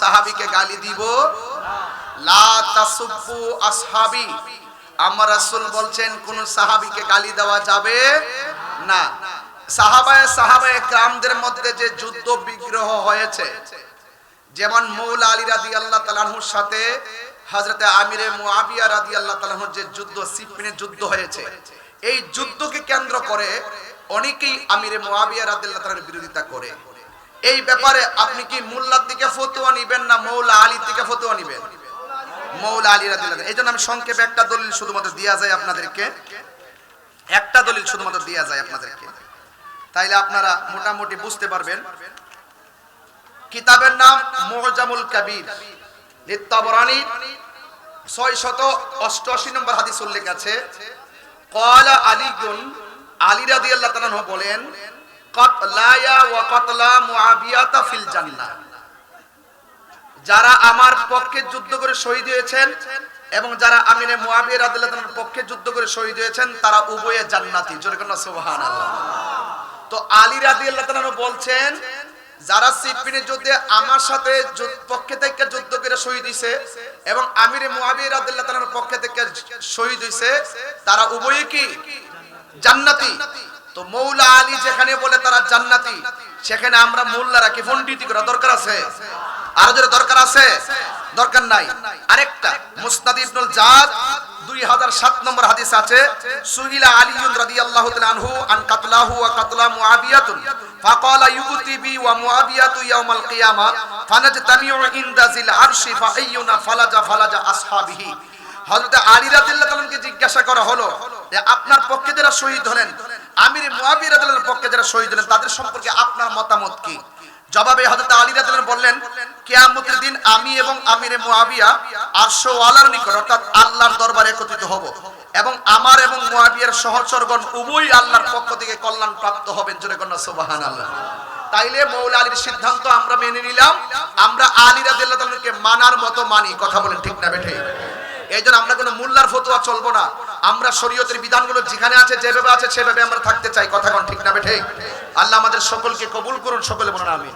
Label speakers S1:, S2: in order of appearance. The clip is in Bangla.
S1: সাহাবিকে গালি দিব? লা আসহাবি। আমার রাসূল বলছেন, কোন সাহাবিকে গালি দেওয়া যাবে না। সাহাবায়ে সাহাবায়ে کرامদের মধ্যে যে যুদ্ধ বিগ্রহ হয়েছে, যেমন মৌলা আলী রাদিয়াল্লাহু তাআলার সাথে, হযরতে আমিরে মুআবিয়া রাদিয়াল্লাহু তাআলার যে যুদ্ধ সিফিনে যুদ্ধ হয়েছে, এই যুদ্ধকে কেন্দ্র করে অনেকেই আমিরে মুআবিয়া রাদিয়াল্লাহু তাআলার বিরোধিতা করে। এই ব্যাপারে আপনি কি মোল্লার দিকে ফতোয়া নিবেন না মৌলা আলী থেকে ফতোয়া নিবেন? মৌলা আলী রাদিয়াল্লাহু এই জন্য আমি সংক্ষেপে একটা দলিল শুধুমাত্র দেয়া যায় আপনাদেরকে। একটা দলিল শুধুমাত্র দেয়া যায় আপনাদেরকে। তাইলে আপনারা মোটামুটি বুঝতে পারবেন। কিতাবের নাম মুজামুল কবির। লিত্তাবরানি ছয় শত অষ্টআশি নম্বর হাদিস উল্লেখ আছে, কলা আলীগুন, আলী রাদিয়াল্লাহু তাআলা বলেন যারা আমার পক্ষে যুদ্ধ করে শহীদ হয়েছেন এবং যারা আমিনে মুআবিয়া পক্ষে যুদ্ধ করে শহীদ হয়েছেন, তারা উভয়ে জান্নাতি। জোরে তো আলী রাদিয়াল্লাহু তাআলা বলছেন, যারা সিপিনে যুদ্ধে আমার সাথে পক্ষে থেকে যুদ্ধ করে শহীদ হইছে এবং আমিরে মুআবিয়া রাদিয়াল্লাহু পক্ষে থেকে শহীদ হইছে, তারা উভয়ে কি? জান্নাতি। তো মৌলা আলী যেখানে বলে তারা জান্নাতি, সেখানে আমরা মোল্লারা কি পণ্ডিতি করা দরকার আছে? আরও যদি দরকার আছে? দরকার নাই। আরেকটা, মুসনাদ ইবনুল জাদ 2007 নম্বর হাদিস আছে, সুহিলা তাআলা আনহু, আন কাতলাহু ওয়া কাতলা মুআবিয়াতুন, ফাকালা ইউতি বি ওয়া মুআবিয়াতু ইয়াউমাল কিয়ামা ইনদা জিল আরশি ফালাজা ফালাজা আসহাবিহি। হযরত আলী রাদিয়াল্লাহু তাআলাকে জিজ্ঞাসা করা হলো যে আপনার পক্ষে যারা শহীদ হলেন আমির মুআবিয়া রাদিয়াল্লাহু পক্ষে যারা শহীদ হলেন, তাদের সম্পর্কে আপনার মতামত কি? জবাবে হযরত আলী রাদিয়াল্লাহু বললেন, কিয়ামতের দিন আমি এবং আমিরে মুআবিয়া আরশ ওয়ালার নিকট, অর্থাৎ আল্লাহর দরবারে একত্রিত হব এবং আমার এবং মুআবিয়ার সহচরগণ উভয়ই আল্লাহর পক্ষ থেকে কল্যাণ প্রাপ্ত হবেন। জোরে কন্যা, সুবহানাল্লাহ। তাইলে মৌলা আলীর সিদ্ধান্ত আমরা মেনে নিলাম। আমরা আলী রাদিয়াল্লাহু তাআলাকে মানার মতো মানি। কথা বলেন ঠিক না বেঠে? এই জন্য আমরা কোনো মোল্লার ফতোয়া চলবো না। আমরা শরীয়তের বিধানগুলো যেখানে আছে, যেভাবে আছে, সেভাবে আমরা থাকতে চাই। কথা ঠিক না বেঠে আল্লাহ আমাদের সকলকে কবুল করুন, সকলে বলুন আমিন।